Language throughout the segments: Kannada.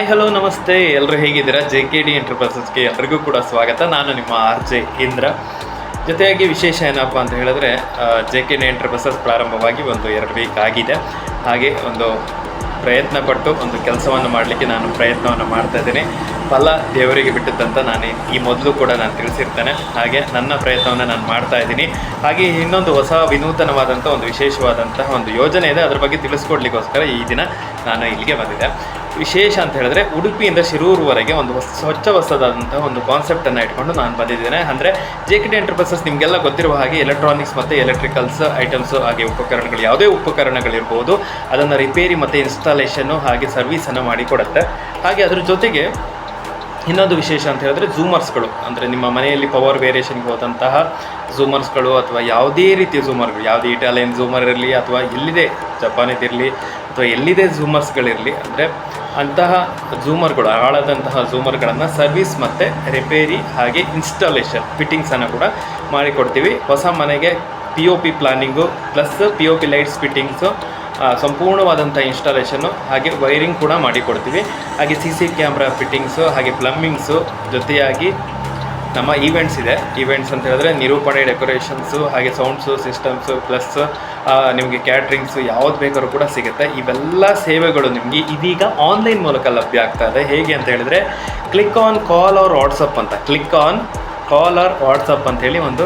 ಹಾಯ್, ಹಲೋ, ನಮಸ್ತೆ. ಎಲ್ಲರೂ ಹೇಗಿದ್ದೀರಾ? ಜೆ ಕೆ ಡಿ ಎಂಟರ್ಪ್ರೈಸಸ್ಗೆ ಎಲ್ರಿಗೂ ಕೂಡ ಸ್ವಾಗತ. ನಾನು ನಿಮ್ಮ ಆರ್ ಜೆ ಇಂದ್ರ. ಜೊತೆಯಾಗಿ ವಿಶೇಷ ಏನಪ್ಪ ಅಂತ ಹೇಳಿದ್ರೆ ಜೆ ಕೆ ಡಿ ಎಂಟರ್ಪ್ರೈಸಸ್ ಪ್ರಾರಂಭವಾಗಿ ಒಂದು ಎರಡು ವೀಕ್ ಆಗಿದೆ. ಹಾಗೆ ಒಂದು ಪ್ರಯತ್ನ ಪಟ್ಟು ಒಂದು ಕೆಲಸವನ್ನು ಮಾಡಲಿಕ್ಕೆ ನಾನು ಪ್ರಯತ್ನವನ್ನು ಮಾಡ್ತಾ ಇದ್ದೀನಿ. ಫಲ ದೇವರಿಗೆ ಬಿಟ್ಟದ್ದಂತ ನಾನು ಈ ಮೊದಲು ಕೂಡ ನಾನು ತಿಳಿಸಿರ್ತೇನೆ. ಹಾಗೆ ನನ್ನ ಪ್ರಯತ್ನವನ್ನು ನಾನು ಮಾಡ್ತಾ ಇದ್ದೀನಿ. ಹಾಗೆ ಇನ್ನೊಂದು ಹೊಸ ವಿನೂತನವಾದಂಥ ಒಂದು ವಿಶೇಷವಾದಂತಹ ಒಂದು ಯೋಜನೆ ಇದೆ. ಅದರ ಬಗ್ಗೆ ತಿಳಿಸ್ಕೊಡ್ಲಿಕ್ಕೋಸ್ಕರ ಈ ದಿನ ನಾನು ಇಲ್ಲಿಗೆ ಬಂದಿದ್ದೆ. ವಿಶೇಷ ಅಂತ ಹೇಳಿದ್ರೆ ಉಡುಪಿಯಿಂದ ಶಿರೂರುವರೆಗೆ ಒಂದು ಸ್ವಚ್ಛ ಹೊಸದಾದಂತಹ ಒಂದು ಕಾನ್ಸೆಪ್ಟನ್ನು ಇಟ್ಕೊಂಡು ನಾನು ಬಂದಿದ್ದೇನೆ. ಅಂದರೆ ಜೆ ಕೆ ಡಿ ಎಂಟರ್ಪ್ರೈಸಸ್ ನಿಮಗೆಲ್ಲ ಗೊತ್ತಿರುವ ಹಾಗೆ ಎಲೆಕ್ಟ್ರಾನಿಕ್ಸ್ ಮತ್ತು ಎಲೆಕ್ಟ್ರಿಕಲ್ಸ್ ಐಟಮ್ಸ್ ಹಾಗೆ ಉಪಕರಣಗಳು, ಯಾವುದೇ ಉಪಕರಣಗಳಿರ್ಬೋದು. ಅದನ್ನು ರಿಪೇರಿ ಮತ್ತು ಇನ್ಸ್ಟಾಲೇಷನ್ ಹಾಗೆ ಸರ್ವೀಸನ್ನು ಮಾಡಿಕೊಡುತ್ತೆ ಹಾಗೆ ಅದ್ರ ಜೊತೆಗೆ ಇನ್ನೊಂದು ವಿಶೇಷ ಅಂತ ಹೇಳಿದ್ರೆ ಝೂಮರ್ಸ್ಗಳು ಅಂದರೆ ನಿಮ್ಮ ಮನೆಯಲ್ಲಿ ಪವರ್ ವೇರಿಯೇಷನ್ಗೆ ಹೋದಂತಹ ಝೂಮರ್ಸ್ಗಳು ಅಥವಾ ಯಾವುದೇ ರೀತಿಯ ಝೂಮರ್ಗಳು ಯಾವುದೇ ಇಟಾಲಿಯನ್ ಝೂಮರ್ ಇರಲಿ ಅಥವಾ ಎಲ್ಲಿದೆ ಜಪಾನಿದಿರಲಿ ಅಥವಾ ಎಲ್ಲಿದೆ ಝೂಮರ್ಸ್ಗಳಿರಲಿ ಅಂದರೆ ಅಂತಹ ಝೂಮರ್ಗಳು ಹಾಳಾದಂತಹ ಝೂಮರ್ಗಳನ್ನು ಸರ್ವಿಸ್ ಮತ್ತು ರಿಪೇರಿ ಹಾಗೆ ಇನ್ಸ್ಟಾಲೇಷನ್ ಫಿಟ್ಟಿಂಗ್ಸನ್ನು ಕೂಡ ಮಾಡಿಕೊಡ್ತೀವಿ. ಹೊಸ ಮನೆಗೆ P O P planning plus P O P lights fittings ಸಂಪೂರ್ಣವಾದಂಥ ಇನ್ಸ್ಟಾಲೇಷನ್ನು ಹಾಗೆ ವೈರಿಂಗ್ ಕೂಡ ಮಾಡಿಕೊಡ್ತೀವಿ. ಹಾಗೆ ಸಿ ಸಿ ಕ್ಯಾಮ್ರಾ ಫಿಟ್ಟಿಂಗ್ಸು ಹಾಗೆ ಪ್ಲಮ್ಮಿಂಗ್ಸು ಜೊತೆಯಾಗಿ ನಮ್ಮ ಈವೆಂಟ್ಸ್ ಇದೆ. ಈವೆಂಟ್ಸ್ ಅಂತ ಹೇಳಿದ್ರೆ ನಿರೂಪಣೆ ಡೆಕೋರೇಷನ್ಸು ಹಾಗೆ ಸೌಂಡ್ಸು ಸಿಸ್ಟಮ್ಸು ಪ್ಲಸ್ ನಿಮಗೆ ಕ್ಯಾಟ್ರಿಂಗ್ಸು ಯಾವ್ದು ಬೇಕಾದ್ರು ಕೂಡ ಸಿಗುತ್ತೆ. ಇವೆಲ್ಲ ಸೇವೆಗಳು ನಿಮಗೆ ಇದೀಗ ಆನ್ಲೈನ್ ಮೂಲಕ ಲಭ್ಯ ಆಗ್ತಾ ಇದೆ. ಹೇಗೆ ಅಂತ ಹೇಳಿದ್ರೆ click on call or WhatsApp ಅಂತ. Click on call or WhatsApp ಹೇಳಿ ಒಂದು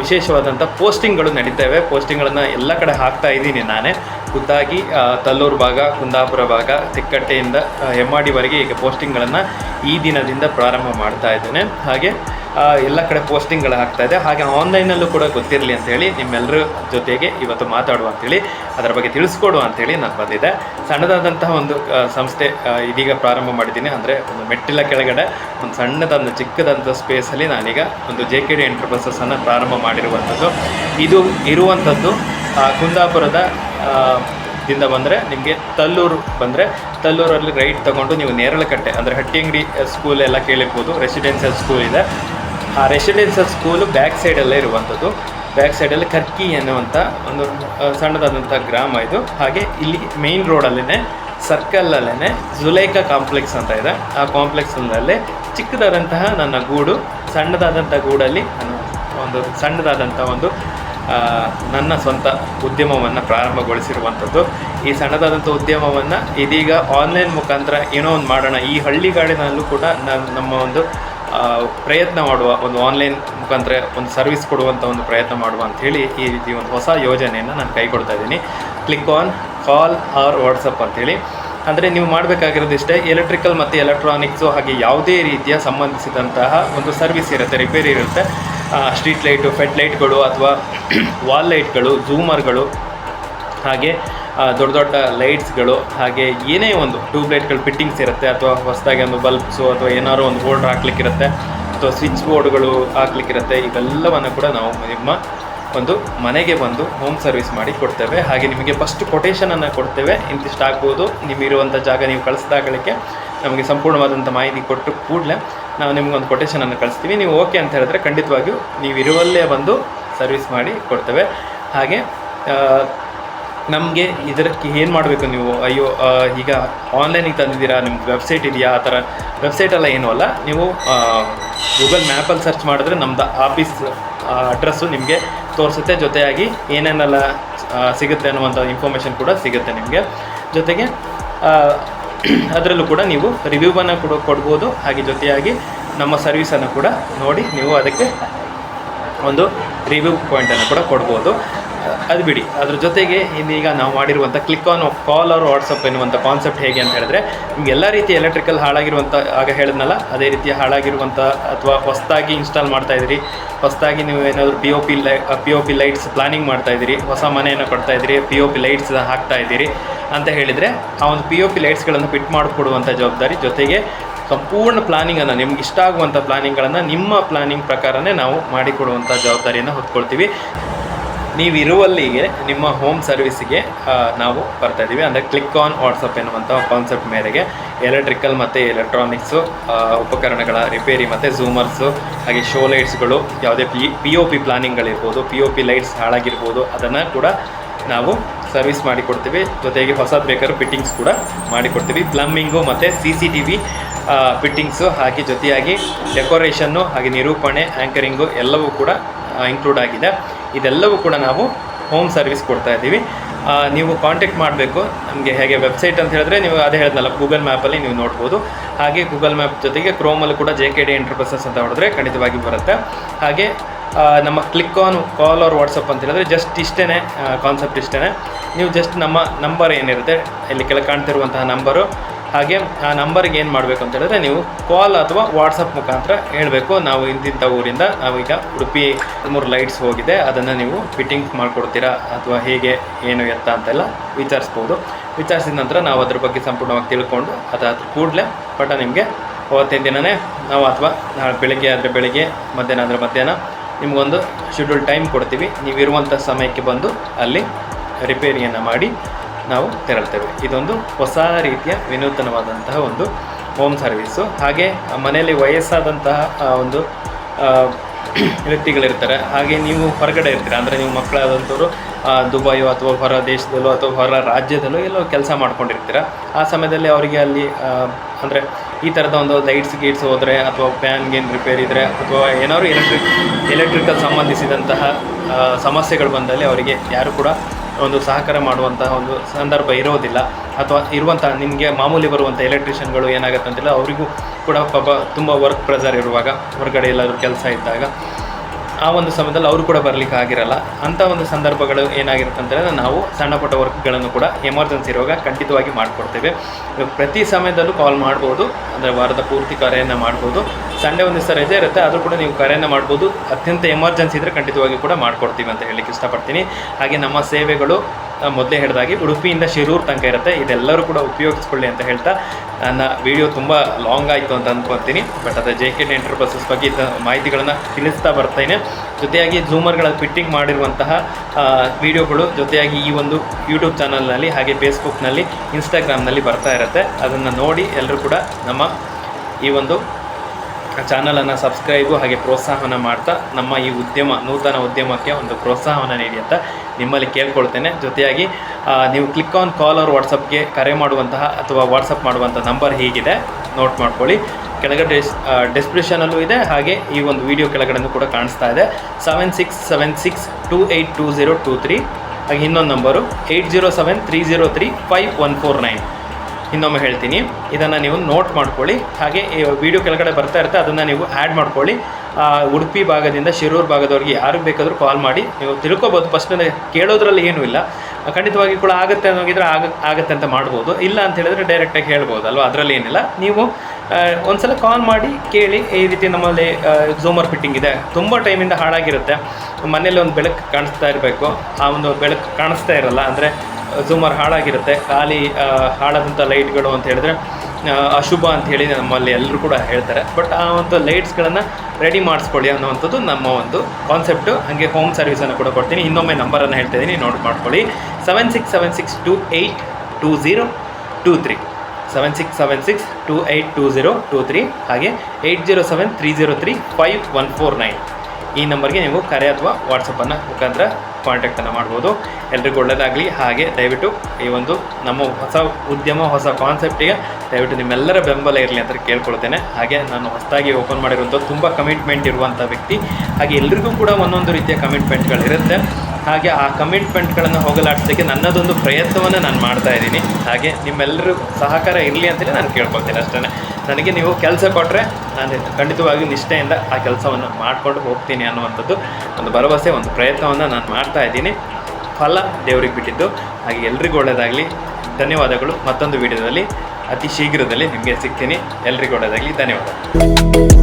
ವಿಶೇಷವಾದಂಥ ಪೋಸ್ಟಿಂಗ್ಗಳು ನಡೀತವೆ. ಪೋಸ್ಟಿಂಗ್ಗಳನ್ನು ಎಲ್ಲ ಕಡೆ ಹಾಕ್ತಾ ಇದ್ದೀನಿ ನಾನೇ. ಖುದ್ದಾಗಿ ತಲ್ಲೂರು ಭಾಗ, ಕುಂದಾಪುರ ಭಾಗ, ತಿಕ್ಕಟ್ಟೆಯಿಂದ ಹೆಮ್ಮಾಡಿವರೆಗೆ ಈಗ ಪೋಸ್ಟಿಂಗ್ಗಳನ್ನು ಈ ದಿನದಿಂದ ಪ್ರಾರಂಭ ಮಾಡ್ತಾ ಇದ್ದೇನೆ. ಹಾಗೆ ಎಲ್ಲ ಕಡೆ ಪೋಸ್ಟಿಂಗ್ಗಳು ಆಗ್ತಾ ಇದೆ. ಹಾಗೆ ಆನ್ಲೈನಲ್ಲೂ ಕೂಡ ಗೊತ್ತಿರಲಿ ಅಂತೇಳಿ ನಿಮ್ಮೆಲ್ಲರ ಜೊತೆಗೆ ಇವತ್ತು ಮಾತಾಡುವ ಅಂತೇಳಿ ಅದರ ಬಗ್ಗೆ ತಿಳಿಸ್ಕೊಡುವ ಅಂತೇಳಿ ನಾನು ಬಂದಿದ್ದೆ. ಸಣ್ಣದಾದಂತಹ ಒಂದು ಸಂಸ್ಥೆ ಇದೀಗ ಪ್ರಾರಂಭ ಮಾಡಿದ್ದೀನಿ. ಅಂದರೆ ಒಂದು ಮೆಟ್ಟಿಲ ಕೆಳಗಡೆ ಒಂದು ಸಣ್ಣದೊಂದು ಚಿಕ್ಕದಂಥ ಸ್ಪೇಸಲ್ಲಿ ನಾನೀಗ ಒಂದು ಜೆ ಕೆ ಡಿ ಎಂಟರ್ಪ್ರೈಸಸನ್ನು ಪ್ರಾರಂಭ ಮಾಡಿರುವಂಥದ್ದು. ಇದು ಇರುವಂಥದ್ದು ಕುಂದಾಪುರದ ದಿಂದ ಬಂದರೆ ನಿಮಗೆ ತಲ್ಲೂರು ಬಂದರೆ, ತಲ್ಲೂರಲ್ಲಿ ರೈಟ್ ತಗೊಂಡು ನೀವು ನೇರಳಕಟ್ಟೆ, ಅಂದರೆ ಹಟ್ಟಿಯಂಗಡಿ ಸ್ಕೂಲ್ ಎಲ್ಲ ಕೇಳಿರ್ಬೋದು ರೆಸಿಡೆನ್ಷಿಯಲ್ ಸ್ಕೂಲ್ ಇದೆ. ಆ ರೆಸಿಡೆನ್ಷಿಯಲ್ ಸ್ಕೂಲು ಬ್ಯಾಕ್ ಸೈಡಲ್ಲೇ ಇರುವಂಥದ್ದು. ಬ್ಯಾಕ್ ಸೈಡಲ್ಲಿ ಕರ್ಕಿ ಎನ್ನುವಂಥ ಒಂದು ಸಣ್ಣದಾದಂಥ ಗ್ರಾಮ ಇದು. ಹಾಗೆ ಇಲ್ಲಿ ಮೇಯ್ನ್ ರೋಡಲ್ಲೇ ಸರ್ಕಲಲ್ಲೇ ಜುಲೈಕಾ ಕಾಂಪ್ಲೆಕ್ಸ್ ಅಂತ ಇದೆ. ಆ ಕಾಂಪ್ಲೆಕ್ಸ್ನಲ್ಲೇ ಚಿಕ್ಕದಾದಂತಹ ನನ್ನ ಗೂಡು, ಸಣ್ಣದಾದಂಥ ಗೂಡಲ್ಲಿ ನಾನು ಒಂದು ಸಣ್ಣದಾದಂಥ ಒಂದು ನನ್ನ ಸ್ವಂತ ಉದ್ಯಮವನ್ನು ಪ್ರಾರಂಭಗೊಳಿಸಿರುವಂಥದ್ದು. ಈ ಸಣ್ಣದಾದಂಥ ಉದ್ಯಮವನ್ನು ಇದೀಗ ಆನ್ಲೈನ್ ಮುಖಾಂತರ ಏನೋ ಒಂದು ಮಾಡೋಣ. ಈ ಹಳ್ಳಿಗಾಡಿನಲ್ಲೂ ಕೂಡ ನಮ್ಮ ಒಂದು ಪ್ರಯತ್ನ ಮಾಡುವ ಒಂದು ಆನ್ಲೈನ್ ಮುಖಾಂತರ ಒಂದು ಸರ್ವಿಸ್ ಕೊಡುವಂಥ ಒಂದು ಪ್ರಯತ್ನ ಮಾಡುವ ಅಂಥೇಳಿ ಈ ರೀತಿ ಒಂದು ಹೊಸ ಯೋಜನೆಯನ್ನು ನಾನು ಕೈಗೊಳ್ತಾ ಇದ್ದೀನಿ. Click on call or WhatsApp ಅಂಥೇಳಿ. ಅಂದರೆ ನೀವು ಮಾಡಬೇಕಾಗಿರೋದು ಇಷ್ಟೇ ಎಲೆಕ್ಟ್ರಿಕಲ್ ಮತ್ತು ಎಲೆಕ್ಟ್ರಾನಿಕ್ಸು ಹಾಗೆ ಯಾವುದೇ ರೀತಿಯ ಸಂಬಂಧಿಸಿದಂತಹ ಒಂದು ಸರ್ವಿಸ್ ಇರುತ್ತೆ ರಿಪೇರಿ ಇರುತ್ತೆ. ಸ್ಟ್ರೀಟ್ ಲೈಟು ಫೆಡ್ ಲೈಟ್ಗಳು ಅಥವಾ ವಾಲ್ ಲೈಟ್ಗಳು ಝೂಮರ್ಗಳು ಹಾಗೆ ದೊಡ್ಡ ದೊಡ್ಡ ಲೈಟ್ಸ್ಗಳು, ಹಾಗೆ ಏನೇ ಒಂದು ಟ್ಯೂಬ್ಲೈಟ್ಗಳು ಫಿಟ್ಟಿಂಗ್ಸ್ ಇರುತ್ತೆ, ಅಥವಾ ಹೊಸದಾಗಿ ಒಂದು ಬಲ್ಬ್ಸು, ಅಥವಾ ಏನಾದ್ರು ಒಂದು ಬೋರ್ಡ್ ಹಾಕ್ಲಿಕ್ಕಿರುತ್ತೆ, ಅಥವಾ ಸ್ವಿಚ್ ಬೋರ್ಡ್ಗಳು ಹಾಕ್ಲಿಕ್ಕಿರುತ್ತೆ, ಇವೆಲ್ಲವನ್ನು ಕೂಡ ನಾವು ನಿಮ್ಮ ಒಂದು ಮನೆಗೆ ಬಂದು ಹೋಮ್ ಸರ್ವಿಸ್ ಮಾಡಿ ಕೊಡ್ತೇವೆ. ಹಾಗೆ ನಿಮಗೆ ಫಸ್ಟ್ ಕೊಟೇಷನನ್ನು ಕೊಡ್ತೇವೆ. ಇಂತಿಷ್ಟು ಆಗ್ಬೋದು. ನಿಮಗಿರುವಂಥ ಜಾಗ ನೀವು ಕಳಿಸ್ದಾಗಲಿಕ್ಕೆ ನಮಗೆ ಸಂಪೂರ್ಣವಾದಂಥ ಮಾಹಿತಿ ಕೊಟ್ಟು ಕೂಡಲೇ ನಾವು ನಿಮಗೊಂದು ಕೊಟೇಷನನ್ನು ಕಳಿಸ್ತೀವಿ. ನೀವು ಓಕೆ ಅಂತ ಹೇಳಿದ್ರೆ ಖಂಡಿತವಾಗಿಯೂ ನೀವು ಇರುವಲ್ಲೇ ಬಂದು ಸರ್ವಿಸ್ ಮಾಡಿ ಕೊಡ್ತೇವೆ. ಹಾಗೆ ನಮಗೆ ಇದಕ್ಕೆ ಏನು ಮಾಡಬೇಕು ನೀವು? ಅಯ್ಯೋ ಈಗ ಆನ್ಲೈನಿಗೆ ತಂದಿದ್ದೀರಾ, ನಿಮ್ಗೆ ವೆಬ್ಸೈಟ್ ಇದೆಯಾ? ಆ ಥರ ವೆಬ್ಸೈಟ್ ಎಲ್ಲ ಏನೂ ಅಲ್ಲ, ನೀವು ಗೂಗಲ್ ಮ್ಯಾಪಲ್ಲಿ ಸರ್ಚ್ ಮಾಡಿದ್ರೆ ನಮ್ಮದು ಆಫೀಸ್ ಅಡ್ರೆಸ್ಸು ನಿಮಗೆ ತೋರಿಸುತ್ತೆ. ಜೊತೆಯಾಗಿ ಏನೇನೆಲ್ಲ ಸಿಗುತ್ತೆ ಅನ್ನುವಂಥ ಇನ್ಫಾರ್ಮೇಷನ್ ಕೂಡ ಸಿಗುತ್ತೆ ನಿಮಗೆ. ಜೊತೆಗೆ ಅದರಲ್ಲೂ ಕೂಡ ನೀವು ರಿವ್ಯೂವನ್ನು ಕೂಡ ಕೊಡ್ಬೋದು. ಹಾಗೆ ಜೊತೆಯಾಗಿ ನಮ್ಮ ಸರ್ವಿಸನ್ನು ಕೂಡ ನೋಡಿ ನೀವು ಅದಕ್ಕೆ ಒಂದು ರಿವ್ಯೂ ಪಾಯಿಂಟನ್ನು ಕೂಡ ಕೊಡ್ಬೋದು. ಅದು ಬಿಡಿ. ಅದ್ರ ಜೊತೆಗೆ ಇನ್ನೀಗ ನಾವು ಮಾಡಿರುವಂಥ click on call or WhatsApp ಎನ್ನುವಂಥ ಕಾನ್ಸೆಪ್ಟ್ ಹೇಗೆ ಅಂತ ಹೇಳಿದ್ರೆ, ನಿಮ್ಗೆ ಎಲ್ಲ ರೀತಿಯ ಎಲೆಕ್ಟ್ರಿಕಲ್ ಹಾಳಾಗಿರುವಂಥ ಆಗ ಹೇಳಿದ್ನಲ್ಲ, ಅದೇ ರೀತಿಯ ಹಾಳಾಗಿರುವಂಥ ಅಥವಾ ಹೊಸದಾಗಿ ಇನ್ಸ್ಟಾಲ್ ಮಾಡ್ತಾ ಇದ್ದೀರಿ, ಹೊಸದಾಗಿ ನೀವು ಏನಾದರೂ ಪಿ ಒ ಪಿ ಲೈ P O P lights planning ಮಾಡ್ತಾ ಇದ್ದೀರಿ, ಹೊಸ ಮನೆಯನ್ನು ಕೊಡ್ತಾ ಇದ್ದೀರಿ ಪಿ ಒ ಪಿ ಲೈಟ್ಸ್ ಹಾಕ್ತಾ ಇದ್ದೀರಿ ಅಂತ ಹೇಳಿದರೆ, ಆ ಒಂದು ಪಿ ಒ ಪಿ ಲೈಟ್ಸ್ಗಳನ್ನು ಫಿಟ್ ಮಾಡಿಕೊಡುವಂಥ ಜವಾಬ್ದಾರಿ ಜೊತೆಗೆ ಸಂಪೂರ್ಣ ಪ್ಲಾನಿಂಗನ್ನು ನಿಮ್ಗೆ ಇಷ್ಟ ಆಗುವಂಥ ಪ್ಲಾನಿಂಗ್ಗಳನ್ನು ನಿಮ್ಮ ಪ್ಲಾನಿಂಗ್ ಪ್ರಕಾರನೇ ನಾವು ಮಾಡಿಕೊಡುವಂಥ ಜವಾಬ್ದಾರಿಯನ್ನು ಹೊತ್ಕೊಳ್ತೀವಿ. ನೀವು ಇರುವಲ್ಲಿಗೆ ನಿಮ್ಮ ಹೋಮ್ ಸರ್ವಿಸ್ಗೆ ನಾವು ಬರ್ತಾ ಇದ್ದೀವಿ. ಅಂದರೆ ಕ್ಲಿಕ್ ಆನ್ ವಾಟ್ಸಪ್ ಎನ್ನುವಂಥ ಕಾನ್ಸೆಪ್ಟ್ ಮೇರೆಗೆ ಎಲೆಕ್ಟ್ರಿಕಲ್ ಮತ್ತು ಎಲೆಕ್ಟ್ರಾನಿಕ್ಸು ಉಪಕರಣಗಳ ರಿಪೇರಿ ಮತ್ತು ಝೂಮರ್ಸು ಹಾಗೆ ಶೋ ಲೈಟ್ಸ್ಗಳು ಯಾವುದೇ ಪಿ ಪಿ ಒ ಪಿ ಪ್ಲಾನಿಂಗ್ಗಳಿರ್ಬೋದು ಪಿ ಒ ಪಿ ಲೈಟ್ಸ್ ಹಾಳಾಗಿರ್ಬೋದು, ಅದನ್ನು ಕೂಡ ನಾವು ಸರ್ವಿಸ್ ಮಾಡಿಕೊಡ್ತೀವಿ. ಜೊತೆಗೆ ಹೊಸದು ಬೇಕಾದ್ರೂ ಫಿಟ್ಟಿಂಗ್ಸ್ ಕೂಡ ಮಾಡಿಕೊಡ್ತೀವಿ. ಪ್ಲಮ್ಮಿಂಗು ಮತ್ತು C C T V fittings ಹಾಗೆ ಜೊತೆಯಾಗಿ ಡೆಕೋರೇಷನ್ನು ಹಾಗೆ ನಿರೂಪಣೆ ಆ್ಯಂಕರಿಂಗು ಎಲ್ಲವೂ ಕೂಡ ಇನ್ಕ್ಲೂಡ್ ಆಗಿದೆ. ಇದೆಲ್ಲವೂ ಕೂಡ ನಾವು ಹೋಮ್ ಸರ್ವಿಸ್ ಕೊಡ್ತಾ ಇದ್ದೀವಿ. ನೀವು ಕಾಂಟ್ಯಾಕ್ಟ್ ಮಾಡಬೇಕು. ನಮಗೆ ಹೇಗೆ ವೆಬ್ಸೈಟ್ ಅಂತ ಹೇಳಿದ್ರೆ ನೀವು ಅದೇ ಹೇಳಿದ್ನಲ್ಲ ಗೂಗಲ್ ಮ್ಯಾಪಲ್ಲಿ ನೀವು ನೋಡ್ಬೋದು. ಹಾಗೆ ಗೂಗಲ್ ಮ್ಯಾಪ್ ಜೊತೆಗೆ ಕ್ರೋಮಲ್ಲಿ ಕೂಡ ಜೆ ಕೆ ಡಿ ಎಂಟರ್ಪ್ರೈಸಸ್ ಅಂತ ಹೊಡೆದ್ರೆ ಖಂಡಿತವಾಗಿ ಬರುತ್ತೆ. ಹಾಗೆ ನಮ್ಮ click on call or WhatsApp ಅಂತ ಹೇಳಿದ್ರೆ ಜಸ್ಟ್ ಇಷ್ಟೇ ಕಾನ್ಸೆಪ್ಟ್ ಇಷ್ಟೇ ನೀವು ಜಸ್ಟ್ ನಮ್ಮ ನಂಬರ್ ಏನಿರುತ್ತೆ, ಇಲ್ಲಿ ಕೆಳಗೆ ಕಾಣ್ತಿರುವಂತಹ ನಂಬರು ಹಾಗೆ ಆ ನಂಬರ್ಗೆ ಏನು ಮಾಡಬೇಕು ಅಂತ ಹೇಳಿದ್ರೆ ನೀವು ಕಾಲ್ ಅಥವಾ ವಾಟ್ಸಪ್ ಮುಖಾಂತರ ಹೇಳಬೇಕು. ನಾವು ಇಂತಿಂಥ ಊರಿಂದ ನಾವೀಗ ಉಡುಪಿ ಮೂರು ಲೈಟ್ಸ್ ಹೋಗಿದೆ. ಅದನ್ನು ನೀವು ಫಿಟ್ಟಿಂಗ್ ಮಾಡಿಕೊಡ್ತೀರಾ ಅಥವಾ ಹೇಗೆ, ಏನು, ಎತ್ತ ಅಂತೆಲ್ಲ ವಿಚಾರಿಸ್ಬೋದು. ವಿಚಾರಿಸಿದ ನಂತರ ನಾವು ಅದ್ರ ಬಗ್ಗೆ ಸಂಪೂರ್ಣವಾಗಿ ತಿಳ್ಕೊಂಡು ಅದಾದ ಕೂಡಲೇ ಪಟ ನಿಮಗೆ ಅವತ್ತಿನ ದಿನವೇ ನಾವು ಅಥವಾ ಬೆಳಗ್ಗೆ ಆದರೆ ಬೆಳಗ್ಗೆ, ಮಧ್ಯಾಹ್ನ ಆದರೆ ಮಧ್ಯಾಹ್ನ ನಿಮಗೊಂದು ಶೆಡ್ಯೂಲ್ ಟೈಮ್ ಕೊಡ್ತೀವಿ. ನೀವಿರುವಂಥ ಸಮಯಕ್ಕೆ ಬಂದು ಅಲ್ಲಿ ರಿಪೇರಿಯನ್ನು ಮಾಡಿ ನಾವು ತೆರಳ್ತೇವೆ ಇದೊಂದು ಹೊಸ ರೀತಿಯ ವಿನೂತನವಾದಂತಹ ಒಂದು ಹೋಮ್ ಸರ್ವೀಸು. ಹಾಗೆ ಮನೆಯಲ್ಲಿ ವಯಸ್ಸಾದಂತಹ ಒಂದು ವ್ಯಕ್ತಿಗಳಿರ್ತಾರೆ. ಹಾಗೆ ನೀವು ಹೊರಗಡೆ ಇರ್ತೀರ? ಅಂದರೆ ನೀವು ಮಕ್ಕಳಾದಂಥವ್ರು ದುಬೈ ಅಥವಾ ಹೊರ ದೇಶದಲ್ಲೋ ಅಥವಾ ಹೊರ ರಾಜ್ಯದಲ್ಲೋ ಎಲ್ಲೋ ಕೆಲಸ ಮಾಡ್ಕೊಂಡಿರ್ತೀರ? ಆ ಸಮಯದಲ್ಲಿ ಅವರಿಗೆ ಅಲ್ಲಿ ಅಂದರೆ ಈ ಥರದ ಒಂದು ಲೈಟ್ಸ್, ಗೀಟ್ಸ್ ಹೋದರೆ ಅಥವಾ ಫ್ಯಾನ್, ಗೇನ್ ರಿಪೇರ್ ಇದ್ದರೆ ಅಥವಾ ಏನಾದ್ರು ಎಲೆಕ್ಟ್ರಿಕ್, ಎಲೆಕ್ಟ್ರಿಕಲ್ ಸಂಬಂಧಿಸಿದಂತಹ ಸಮಸ್ಯೆಗಳು ಬಂದಲ್ಲಿ ಅವರಿಗೆ ಯಾರು ಕೂಡ ಒಂದು ಸಹಕಾರ ಮಾಡುವಂತಹ ಒಂದು ಸಂದರ್ಭ ಇರೋದಿಲ್ಲ. ಅಥವಾ ಇರುವಂತಹ ನಿಮಗೆ ಮಾಮೂಲಿ ಬರುವಂಥ ಎಲೆಕ್ಟ್ರಿಷಿಯನ್ಗಳು ಏನಾಗುತ್ತೆ ಅಂತಿಲ್ಲ ಅವರಿಗೂ ಕೂಡ ಪಾಪ ತುಂಬ ವರ್ಕ್ ಪ್ರೆಷರ್ ಇರುವಾಗ ಹೊರಗಡೆ ಎಲ್ಲಾದರೂ ಕೆಲಸ ಇದ್ದಾಗ. ಆ ಒಂದು ಸಮಯದಲ್ಲಿ ಅವರು ಕೂಡ ಬರಲಿಕ್ಕೆ ಆಗಿರಲ್ಲ. ಅಂತ ಒಂದು ಸಂದರ್ಭಗಳು ಏನಾಗಿರುತ್ತೆ ಅಂತಂದರೆ ನಾವು ಸಣ್ಣ ಪುಟ್ಟ ವರ್ಕ್ಗಳನ್ನು ಕೂಡ ಎಮರ್ಜೆನ್ಸಿ ಇರುವಾಗ ಖಂಡಿತವಾಗಿ ಮಾಡಿಕೊಡ್ತೇವೆ. ಪ್ರತಿ ಸಮಯದಲ್ಲೂ ಕಾಲ್ ಮಾಡ್ಬೋದು, ಅಂದರೆ ವಾರದ ಪೂರ್ತಿ ಕರೆಯನ್ನು ಮಾಡ್ಬೋದು. ಸಂಡೆ ಒಂದು ದಿವಸ ರಜೆ ಇರುತ್ತೆ, ಆದರೂ ಕೂಡ ನೀವು ಕರೆಯನ್ನು ಮಾಡ್ಬೋದು. ಅತ್ಯಂತ ಎಮರ್ಜೆನ್ಸಿ ಇದ್ದರೆ ಖಂಡಿತವಾಗಿ ಕೂಡ ಮಾಡಿಕೊಡ್ತೀವಿ ಅಂತ ಹೇಳಲಿಕ್ಕೆ ಇಷ್ಟಪಡ್ತೀನಿ. ಹಾಗೆ ನಮ್ಮ ಸೇವೆಗಳು ಮೊದಲೇ ಹೇಳಿದಾಗಿ ಉಡುಪಿಯಿಂದ ಶಿರೂರು ತನಕ ಇರುತ್ತೆ. ಇದೆಲ್ಲರೂ ಕೂಡ ಉಪಯೋಗಿಸ್ಕೊಳ್ಳಿ ಅಂತ ಹೇಳ್ತಾ, ನನ್ನ ವಿಡಿಯೋ ತುಂಬ ಲಾಂಗ್ ಆಯಿತು ಅಂತ ಅಂದ್ಕೊತೀನಿ ಬಟ್ ಅದೇ ಜೆ ಕೆ ಡಿ ಬಸ್ಸಸ್ ಬಗ್ಗೆ ಮಾಹಿತಿಗಳನ್ನು ತಿಳಿಸ್ತಾ ಬರ್ತೇನೆ. ಜೊತೆಯಾಗಿ ಝೂಮರ್ಗಳ ಫಿಟ್ಟಿಂಗ್ ಮಾಡಿರುವಂತಹ ವಿಡಿಯೋಗಳು ಜೊತೆಯಾಗಿ ಈ ಒಂದು ಯೂಟ್ಯೂಬ್ ಚಾನಲ್ನಲ್ಲಿ ಹಾಗೆ ಫೇಸ್ಬುಕ್ನಲ್ಲಿ ಇನ್ಸ್ಟಾಗ್ರಾಮ್ನಲ್ಲಿ ಬರ್ತಾ ಇರುತ್ತೆ. ಅದನ್ನು ನೋಡಿ ಎಲ್ಲರೂ ಕೂಡ ನಮ್ಮ ಈ ಒಂದು ಚಾನಲನ್ನು ಸಬ್ಸ್ಕ್ರೈಬು ಹಾಗೆ ಪ್ರೋತ್ಸಾಹನ ಮಾಡ್ತಾ ನಮ್ಮ ಈ ಉದ್ಯಮ, ನೂತನ ಉದ್ಯಮಕ್ಕೆ ಒಂದು ಪ್ರೋತ್ಸಾಹನ ನೀಡಿ ಅಂತ ನಿಮ್ಮಲ್ಲಿ ಕೇಳ್ಕೊಳ್ತೇನೆ. ಜೊತೆಯಾಗಿ ನೀವು ಕ್ಲಿಕ್ ಆನ್ ಕಾಲ್ ಅವ್ರ ವಾಟ್ಸಪ್ಗೆ ಕರೆ ಮಾಡುವಂತಹ ಅಥವಾ ವಾಟ್ಸಪ್ ಮಾಡುವಂಥ ನಂಬರ್ ಹೀಗಿದೆ. ನೋಟ್ ಮಾಡ್ಕೊಳ್ಳಿ. ಕೆಳಗಡೆ ಡಿಸ್ ಡಿಸ್ಕ್ರಿಪ್ಷನಲ್ಲೂ ಇದೆ. ಹಾಗೆ ಈ ಒಂದು ವಿಡಿಯೋ ಕೆಳಗಡೆನೂ ಕೂಡ ಕಾಣಿಸ್ತಾ ಇದೆ. Seven six seven six two eight two zero two three ಹಾಗೆ ಇನ್ನೊಂದು number eight zero seven three zero three five one four nine ಇನ್ನೊಮ್ಮೆ ಹೇಳ್ತೀನಿ. ಇದನ್ನು ನೀವು ನೋಟ್ ಮಾಡ್ಕೊಳ್ಳಿ. ಹಾಗೆ ವಿಡಿಯೋ ಕೆಳಗಡೆ ಬರ್ತಾ ಇರುತ್ತೆ, ಅದನ್ನು ನೀವು ಆ್ಯಡ್ ಮಾಡ್ಕೊಳ್ಳಿ. ಉಡುಪಿ ಭಾಗದಿಂದ ಶಿರೂರು ಭಾಗದವ್ರಿಗೆ ಯಾರಿಗೆ ಬೇಕಾದರೂ ಕಾಲ್ ಮಾಡಿ. ನೀವು ತಿಳ್ಕೊಬೋದು. ಫಸ್ಟ್ ಕೇಳೋದ್ರಲ್ಲಿ ಏನೂ ಇಲ್ಲ. ಖಂಡಿತವಾಗಿ ಕೂಡ ಆಗುತ್ತೆ ಅನ್ನೋಗಿದ್ರೆ ಆಗ, ಆಗುತ್ತೆ ಅಂತ ಮಾಡ್ಬೋದು. ಇಲ್ಲ ಅಂತ ಹೇಳಿದ್ರೆ ಡೈರೆಕ್ಟಾಗಿ ಹೇಳ್ಬೋದು ಅಲ್ವಾ? ಅದರಲ್ಲಿ ಏನಿಲ್ಲ. ನೀವು ಒಂದು ಒಂದ್ಸಲ ಕಾಲ್ ಮಾಡಿ, ಕೇಳಿ. ಈ ರೀತಿ ನಮ್ಮಲ್ಲಿ ಝೂಮರ್ ಫಿಟ್ಟಿಂಗ್ ಇದೆ. ತುಂಬ ಟೈಮಿಂದ ಹಾಳಾಗಿರುತ್ತೆ. ಮನೇಲಿ ಒಂದು ಬೆಳಕು ಕಾಣಿಸ್ತಾ ಇರಬೇಕು. ಆ ಒಂದು ಬೆಳಕು ಕಾಣಿಸ್ತಾ ಇರಲ್ಲ. ಅಂದರೆ ಝೂಮರ್ ಹಾಳಾಗಿರುತ್ತೆ. ಖಾಲಿ ಹಾಳಾದಂಥ ಲೈಟ್ಗಳು ಅಂತ ಹೇಳಿದ್ರೆ ಅಶುಭ ಅಂತ ಹೇಳಿ ನಮ್ಮಲ್ಲಿ ಎಲ್ಲರೂ ಕೂಡ ಹೇಳ್ತಾರೆ. ಬಟ್ ಆ ಒಂದು ಲೈಟ್ಸ್ಗಳನ್ನು ರೆಡಿ ಮಾಡಿಸ್ಕೊಳ್ಳಿ ಅನ್ನೋವಂಥದ್ದು ನಮ್ಮ ಒಂದು ಕಾನ್ಸೆಪ್ಟು. ಹಾಗೆ ಹೋಮ್ ಸರ್ವಿಸನ್ನು ಕೂಡ ಕೊಡ್ತೀನಿ. ಇನ್ನೊಮ್ಮೆ ನಂಬರನ್ನು ಹೇಳ್ತಾ ಇದ್ದೀನಿ. ನೋಟ್ ಮಾಡ್ಕೊಳ್ಳಿ. Seven six seven six two eight two zero two three. Seven six seven six two eight two zero two three. ಹಾಗೆ eight zero seven three zero three five one four nine. ಈ ನಂಬರ್ಗೆ ನೀವು ಕರೆ ಅಥವಾ ವಾಟ್ಸಪ್ಪನ್ನು ಮುಖಾಂತರ ಕಾಂಟ್ಯಾಕ್ಟನ್ನು ಮಾಡ್ಬೋದು. ಎಲ್ರಿಗೂ ಒಳ್ಳೆಯದಾಗಲಿ ಹಾಗೆ ದಯವಿಟ್ಟು ಈ ಒಂದು ನಮ್ಮ ಹೊಸ ಉದ್ಯಮ, ಹೊಸ ಕಾನ್ಸೆಪ್ಟಿಗೆ ದಯವಿಟ್ಟು ನಿಮ್ಮೆಲ್ಲರ ಬೆಂಬಲ ಇರಲಿ ಅಂತ ಕೇಳ್ಕೊಳ್ತೇನೆ. ಹಾಗೆ ನಾನು ಹೊಸದಾಗಿ ಓಪನ್ ಮಾಡಿರುವಂಥ ತುಂಬ ಕಮಿಟ್ಮೆಂಟ್ ಇರುವಂಥ ವ್ಯಕ್ತಿ. ಹಾಗೆ ಎಲ್ರಿಗೂ ಕೂಡ ಒಂದೊಂದು ರೀತಿಯ ಕಮಿಟ್ಮೆಂಟ್ಗಳಿರುತ್ತೆ ಹಾಗೆ ಆ ಕಮಿಟ್ಮೆಂಟ್ಗಳನ್ನು ಹೋಗಲಾಡಿಸೋದಕ್ಕೆ ನನ್ನದೊಂದು ಪ್ರಯತ್ನವನ್ನು ನಾನು ಮಾಡ್ತಾ ಇದ್ದೀನಿ. ಹಾಗೆ ನಿಮ್ಮೆಲ್ಲರೂ ಸಹಕಾರ ಇರಲಿ ಅಂತಲೇ ನಾನು ಕೇಳ್ಕೊಳ್ತೀನಿ ಅಷ್ಟೇ ನನಗೆ ನೀವು ಕೆಲಸ ಕೊಟ್ಟರೆ ನಾನು ಖಂಡಿತವಾಗಿ ನಿಷ್ಠೆಯಿಂದ ಆ ಕೆಲಸವನ್ನು ಮಾಡಿಕೊಂಡು ಹೋಗ್ತೀನಿ ಅನ್ನುವಂಥದ್ದು ಒಂದು ಭರವಸೆ, ಒಂದು ಪ್ರಯತ್ನವನ್ನು ನಾನು ಮಾಡ್ತಾ ಇದ್ದೀನಿ. ಫಲ ದೇವರಿಗೆ ಬಿಟ್ಟಿದ್ದು. ಹಾಗೆ ಎಲ್ರಿಗೂ ಒಳ್ಳೆಯದಾಗಲಿ ಧನ್ಯವಾದಗಳು. ಮತ್ತೊಂದು ವಿಡಿಯೋದಲ್ಲಿ ಅತಿ ಶೀಘ್ರದಲ್ಲಿ ನಿಮಗೆ ಸಿಗ್ತೀನಿ. ಎಲ್ರಿಗೂ ಒಳ್ಳೆಯದಾಗಲಿ ಧನ್ಯವಾದ.